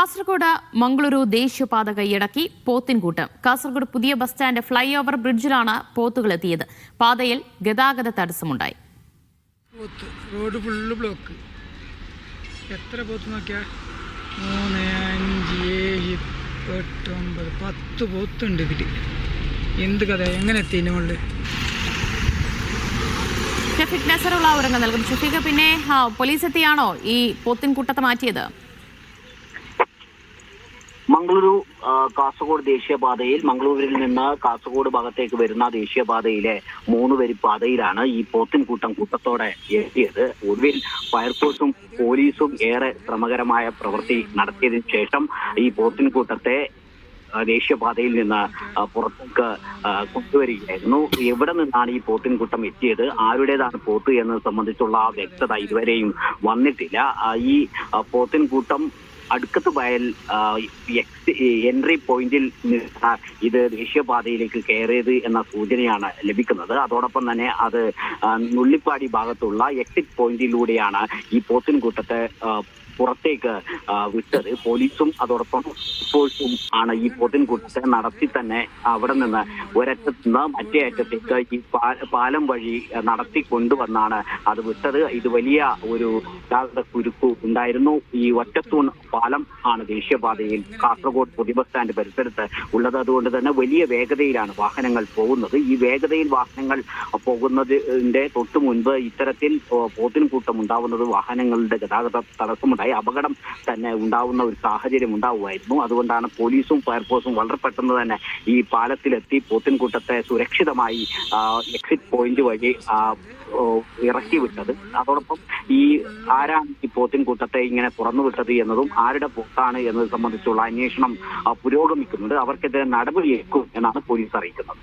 കാസർഗോഡ് മംഗളൂരു ദേശീയപാത കൈയടക്കി പോത്തിൻകൂട്ട്. കാസർഗോഡ് പുതിയ ബസ് സ്റ്റാൻഡ് ഫ്ലൈ ഓവർ ബ്രിഡ്ജിലാണ് പോത്തുകൾ എത്തിയത് പാതയിൽ ഗതാഗത തടസ്സമുണ്ടായി. റോഡ് ഫുള്ള് ബ്ലോക്ക് എത്ര പോത്ത് നോക്കിയാ? മൂന്ന് അഞ്ച് ഏഴ് എട്ട് ഒമ്പത് പത്ത് പോത്തുണ്ട് ഇതിൽ എന്ത് കഥ എങ്ങനെ എത്തി ഇതിന്റെ മുകളിൽ ഷഫീഖ് നസറുള്ള ഉറങ്ങ നൽകും ഷെഫിക്ക് പിന്നെ പോലീസ് എത്തിയാണോ ഈ പോത്തിൻകൂട്ടത്തെ മാറ്റിയത്? മംഗളൂരു കാസർഗോഡ് ദേശീയപാതയിൽ മംഗളൂരിൽ നിന്ന് കാസർഗോഡ് ഭാഗത്തേക്ക് വരുന്ന ദേശീയപാതയിലെ മൂന്ന് വരി പാതയിലാണ് ഈ പോത്തിൻകൂട്ടം കൂട്ടത്തോടെ എത്തിയത്. ഒടുവിൽ ഫയർഫോഴ്സും പോലീസും ഏറെ ശ്രമകരമായ പ്രവൃത്തി നടത്തിയതിനു ശേഷം ഈ പോത്തിൻകൂട്ടത്തെ ദേശീയപാതയിൽ നിന്ന് പുറത്തേക്ക് കൊണ്ടുവരികയായിരുന്നു. എവിടെ നിന്നാണ് ഈ പോത്തിൻകൂട്ടം എത്തിയത്? ആരുടേതാണ് പോത്ത് എന്നത് സംബന്ധിച്ചുള്ള ആ വ്യക്തത ഇതുവരെയും വന്നിട്ടില്ല. ഈ പോത്തിൻകൂട്ടം അടുക്കത്ത് വയൽ എൻട്രി പോയിന്റിൽ ഇത് ദേശീയപാതയിലേക്ക് കയറിയത് എന്ന സൂചനയാണ് ലഭിക്കുന്നത്. അതോടൊപ്പം തന്നെ അത് നുള്ളിപ്പാടി ഭാഗത്തുള്ള എക്സിറ്റ് പോയിന്റിലൂടെയാണ് ഈ പോത്തിൻകൂട്ടത്ത് പുറത്തേക്ക് വിട്ടത്. പോലീസും അതോടൊപ്പം ഫോഴ്സും ആണ് ഈ പോത്തിൻകൂട്ടത്തെ നടത്തി തന്നെ അവിടെ നിന്ന് ഒരറ്റത്ത് നിന്ന് മറ്റേ അറ്റത്തേക്ക് ഈ പാലം വഴി നടത്തി കൊണ്ടുവന്നാണ് അത് വിട്ടത്. ഇത് വലിയ ഒരു കുരുക്കു ഉണ്ടായിരുന്നു. ഈ ഒറ്റത്തൂൺ പാലം ആണ് ദേശീയപാതയിൽ കാസർഗോഡ് പുതിയ ബസ് സ്റ്റാൻഡ് പരിസരത്ത് ഉള്ളത്. അതുകൊണ്ട് തന്നെ വലിയ വേഗതയിലാണ് വാഹനങ്ങൾ പോകുന്നത്. ഈ വേഗതയിൽ വാഹനങ്ങൾ പോകുന്നതിന്റെ തൊട്ടു മുൻപ് ഇത്തരത്തിൽ പോത്തിൻകൂട്ടം ഉണ്ടാവുന്നത് വാഹനങ്ങളുടെ ഗതാഗത തടസ്സമുണ്ടായി. അപകടം തന്നെ ഉണ്ടാവുന്ന ഒരു സാഹചര്യം ഉണ്ടാവുമായിരുന്നു. അതുകൊണ്ടാണ് പോലീസും ഫയർഫോഴ്സും വളരെ പെട്ടെന്ന് തന്നെ ഈ പാലത്തിലെത്തി പോത്തിൻകൂട്ടത്തെ സുരക്ഷിതമായി എക്സിറ്റ് പോയിന്റ് വഴി ഇറക്കി വിട്ടത് അതോടൊപ്പം ഈ ആരാണ് ഈ പോത്തിൻകൂട്ടത്തെ ഇങ്ങനെ തുറന്നു വിട്ടത് എന്നതും ആരുടെ പോത്താണ് എന്നത് സംബന്ധിച്ചുള്ള അന്വേഷണം പുരോഗമിക്കുന്നുണ്ട്. അവർക്കെതിരെ നടപടിയേക്കും എന്നാണ് പോലീസ് അറിയിക്കുന്നത്.